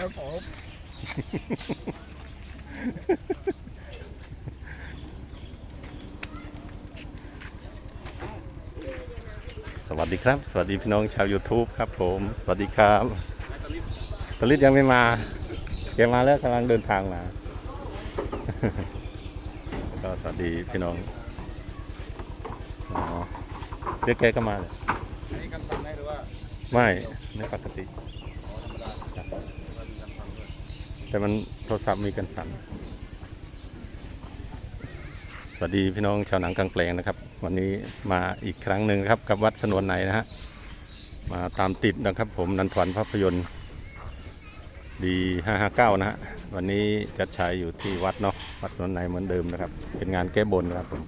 ครับผม สวัสดีครับ สวัสดีพี่น้องชาว YouTube ครับผม สวัสดีครับตลิดยังไม่มาแกมาแล้วกำลังเดินทางมาก็สวัสดีพี่น้องอ๋อเดี๋ยวแกก็มาเลยอันนี้กันสั่นได้หรือว่า ไม่ไม่ปกติ อ๋อธรรมดามันมีกันสั่นด้วย แต่มันโทรศัพท์มีกันสั่น สวัสดีพี่น้องชาวหนังกลางแปลงนะครับ วันนี้มาอีกครั้งหนึ่งครับกับวัดสนวนไหนนะฮะ มาตามติดนะครับ ผมนันทวันภาพยนตร์ดี559 นะฮะ วันนี้จัดฉายอยู่ที่วัดเนาะ วัดสนวนไหนเหมือนเดิมนะครับ เป็นงานแก้บนนะครับผม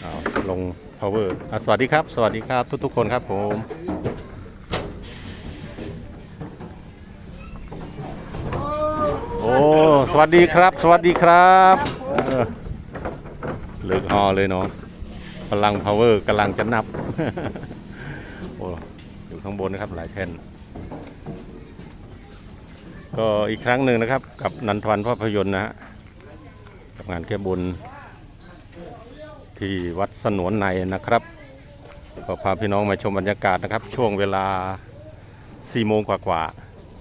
เอาลง power อะสวัสดีครับ สวัสดีครับทุกๆคนครับผม โอ้ สวัสดีครับ สวัสดีครับเออเลิกฮอเลยเนาะพลัง power กำลังจะนับโอ้อยู่ข้างบนนะครับหลายแท่นก็อีกครั้งหนึ่งนะครับ กับนันทวันภาพยนตร์นะฮะกับงานแก้บนที่วัดสนวนในนะครับก็พาพี่น้องมาชมบรรยากาศนะครับ ช่วงเวลา4โมงกว่า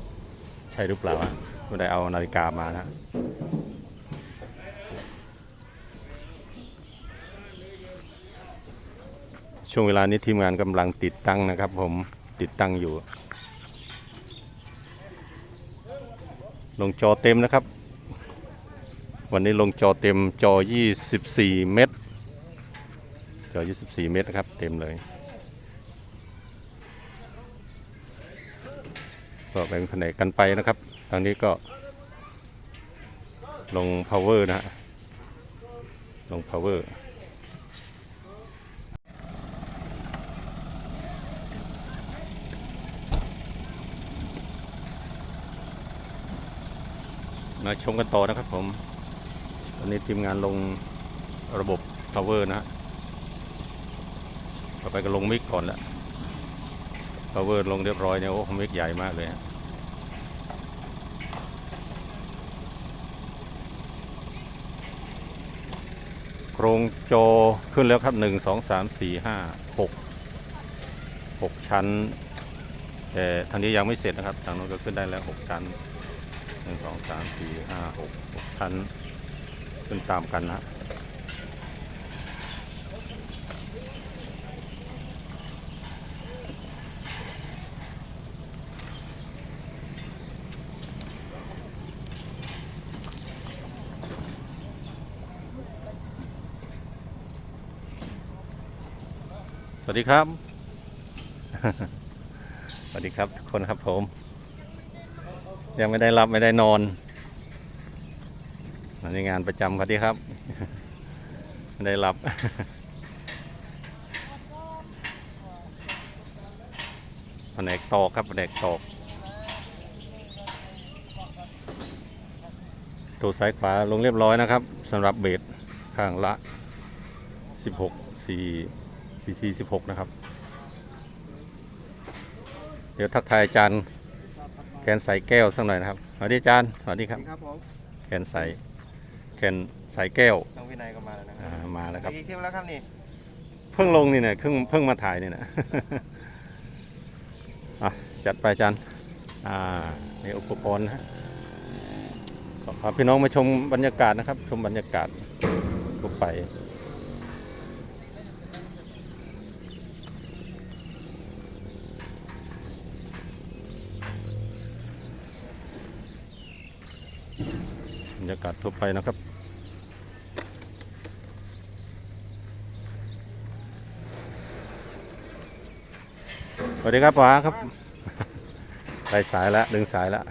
ๆใช่หรือเปล่า อะไม่ได้เอานาฬิกามานะช่วงเวลานี้ทีมงานกำลังติดตั้งนะครับ ผมติดตั้งอยู่ ลงจอเต็มนะครับ วันนี้ลงจอเต็มจอ 24 เมตร จอ 24 เมตรนะครับ เต็มเลยก็แบ่งแผนกกันไปนะครับ ทางนี้ก็ ลง power นะฮะลง power มาชมกันต่อนะครับผมตอนนี้ทีมงานลงระบบ power นะฮะต่อไปก็ลงมิกก่อนแล้ว power ลงเรียบร้อยเนี่ยโอ้มิกใหญ่มากเลยฮะ โรงจอขึ้นแล้วครับหนึ่งสองสามสี่ห้าหกหกชั้นแต่ทางนี้ยังไม่เสร็จนะครับ ทางนู้นก็ขึ้นได้แล้วหกชั้นหนึ่งสองสามสี่ห้าหกหกชั้น ขึ้นตามกันนะ วัสดีครับ สวัสดีครับทุกคนครับผม ยังไม่ได้รับไม่ได้นอนอันนี้งานประจำครับดีครับ ไม่ได้รับแผนกตอกครับแผนกตอกตัวซ้ายขวาลงเรียบร้อยนะครับสำหรับเบสข้างละ 16 4 4 4 16 นะครับ เดี๋ยวทักทายอาจารย์แคนใสแก้วสักหน่อยนะครับสวัสดีอาจารย์สวัสดีครับ ครับผมแคนใสแคนใสแก้วน้องวินัยก็มาแล้วนะคอ่ารับมาแล้วครับ กี่คลิปแล้วครับนี่เพิ่งลงนี่เนี่ยเพิ่งเพิ่งมาถ่ายนี่นะ อะจัดไปอาจารย์อ่านี่อุปกรณ์นะฮะขอพาพี่น้องมาชมบรรยากาศนะครับ ชมบรรยากาศทั่วไป รรยากาศทั่วไปนะครับ สวัสดีครับป๋าครับได้สายแล้วดึงสายแล้ว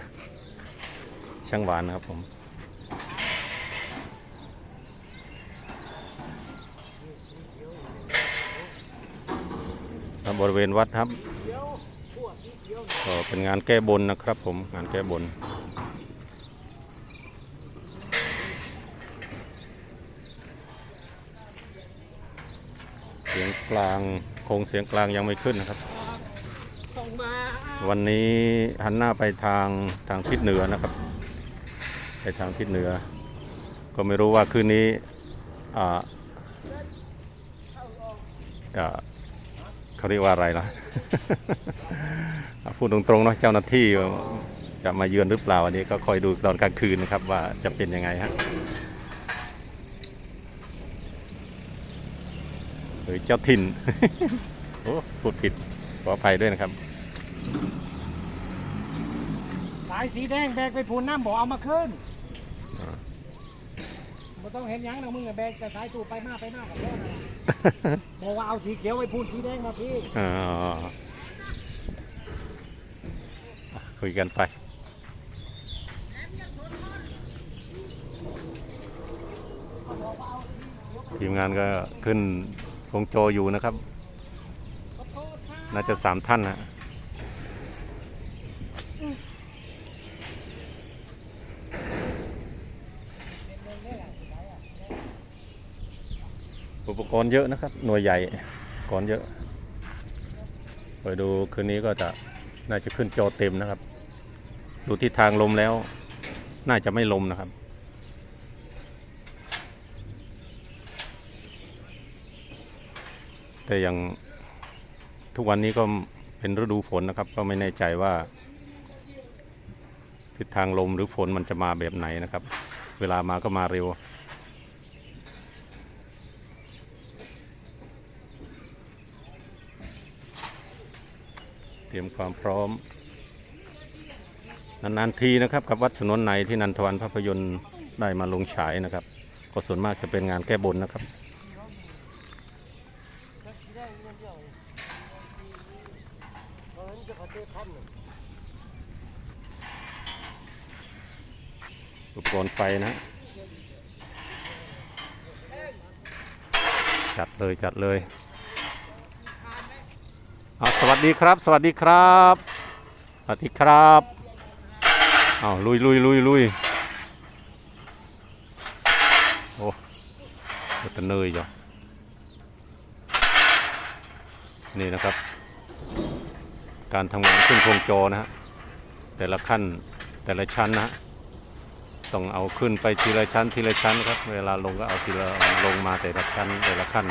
ช่างหวานนะครับผมบริเวณวัดครับก็เป็นงานแก้บนนะครับผมงานแก้บน เสียงกลางโครงเสียงกลางยังไม่ขึ้นนะครับต้องมาวันนี้หันหน้าไปทางทางทิศเหนือนะครับ ไปทางทิศเหนือ ก็ไม่รู้ว่าคืนนี้อ่าอ่าเขาเรียกว่าอะไรล่ะ พูดตรงๆเนาะเจ้าหน้าที่จะมาเยือนหรือเปล่าอันนี้ก็คอยดูตอนกลางคืนนะครับว่าจะเป็นยังไงฮะ หรือเจ้าถิ่นโอ้พูดผิดขออภัยด้วยนะครับ สายสีแดงแบกไปพูนน้ำบอกเอามาขึ้นอ่าไม่ต้องเห็นหยังนะมึงอะแบกแต่สายตูดไปมาไปมากับพ่อนะบอกว่าเอาสีเขียวไปพูนสีแดงมาพี่อ๋อคุยกันไป ทีมงานก็ขึ้น คงโจอยู่นะครับ น่าจะสามท่านนะอุปกรณ์เยอะนะครับ หน่วยใหญ่ก่อนเยอะไปดูคืนนี้ก็จะน่าจะขึ้นโจเต็มนะครับ ดูทิศทางลมแล้ว น่าจะไม่ลมนะครับ แต่ยังทุกวันนี้ก็เป็นฤดูฝนนะครับ ก็ไม่แน่ใจว่า ทิศทางลมหรือฝนมันจะมาแบบไหนนะครับ เวลามาก็มาเร็ว เตรียมความพร้อม นานๆทีนะครับ กับวัดสนวนในที่นันทวันภาพยนตร์ได้มาลงฉายนะครับ ก็ส่วนมากจะเป็นงานแก้บนนะครับ อุปกรณ์ไฟนะ จัดเลยจัดเลยเอาสวัสดีครับ สวัสดีครับ สวัสดีครับเอาลุยลุยลุยลุยโอ้รถเนยจ้ะนี่นะครับ การทำงานขึ้นโครงจอนะฮะแต่ละขั้นแต่ละชั้นนะฮะ ต้องเอาขึ้นไปทีละชั้นทีละชั้นครับ เวลาลงก็เอาทีละลงมาแต่ละชั้นแต่ละขั้น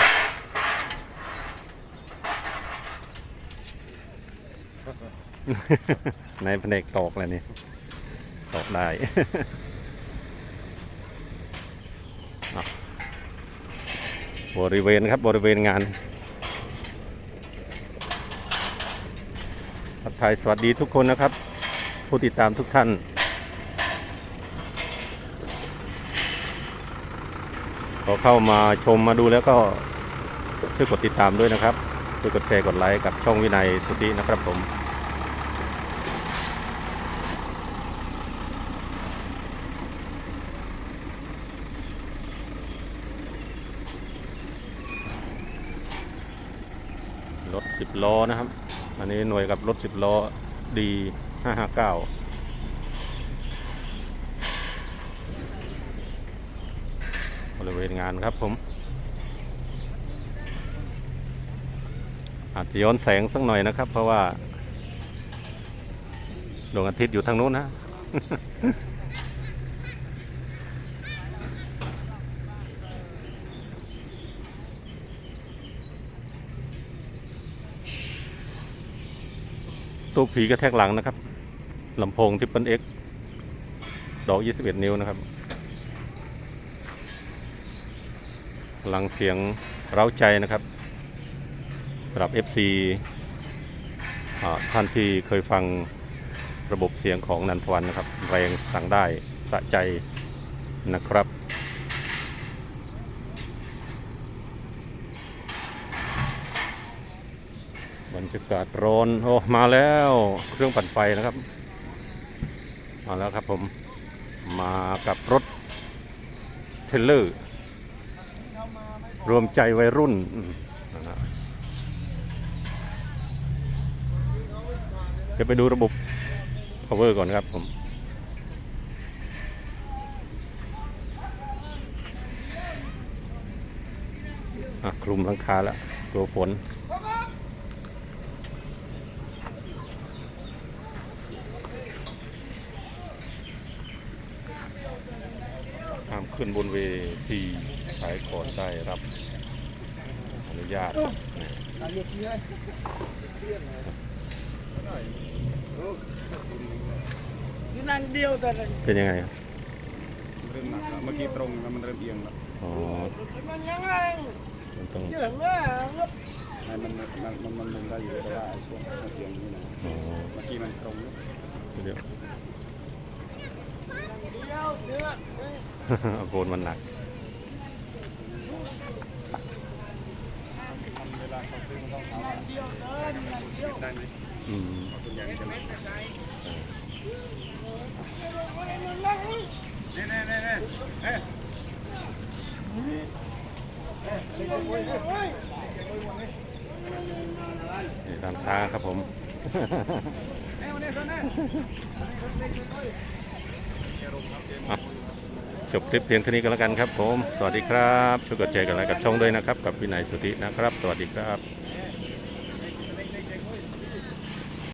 ในแผนกตอกเลยนี่ตอกได้บริเวณครับบริเวณงานทักทายสวัสดีทุกคนนะครับ ผู้ติดตามทุกท่าน อเข้ามาชมมาดูแล้วก็ช่วยกดติดตามด้วยนะครับช่วยกดแชร์กดไลค์กับช่องวินัยสุตินะครับผมรถ10ล้อนะครับ อันนี้หน่วยกับรถ10ล้อดี559 ริเวณงานครับผม อาจจะย้อนแสงสักหน่อยนะครับ เพราะว่าดวงอาทิตย์อยู่ทางนู้นนะตู้ผีกระแทกหลังนะครับลำโพงทิปเปิลเอ็กดอก 21 นิ้วนะครับ พลังเสียงเร้าใจนะครับสำหรับ FC ท่านที่เคยฟังระบบเสียงของนันทวันนะครับ แรงสั่งได้สะใจนะครับ บรรยากาศร้อน โอ้ มาแล้วเครื่องปั่นไฟนะครับ มาแล้วครับผมมากับรถเทลเลอร์ รวมใจวัยรุ่นเดี๋ยวไปดูระบบ power ก่อนครับผมคลุมหลังคาแล้วตัวฝนห้ขึ้นบนเวที ขายก่อนได้รับอนุญาตอยู่นั่นเดียวแต่ละเป็นยังไงเริ่มหนักแล้วเมื่อกี้ตรงแล้วมันเริ่มเอียงแล้วอ๋อมันยังไงมันต้องเยอะแม่งบให้มันมันมันมันมุนได้อยู่แต่ว่าไอ้ช่วงเอียงนี่นะอ๋อเมื่อกี้มันตรงอยู่เดี๋ยวเดียวเดือดโกนมันหนัก เวลาเขาซื้อมันต้องถามว่า เดียวเดินนั่นเดียว ได้ไหมอืมส่วนใหญ่จะไม่นี่นี่นี่นี่เอ๊ะนี่ตามทางครับผมจบคลิปเพียงเท่านี้ก็แล้วกันครับผม สวัสดีครับ ช่วยกดแชร์กันไลค์กับช่องด้วยนะครับ กับวินัยสุธินะครับ สวัสดีครับ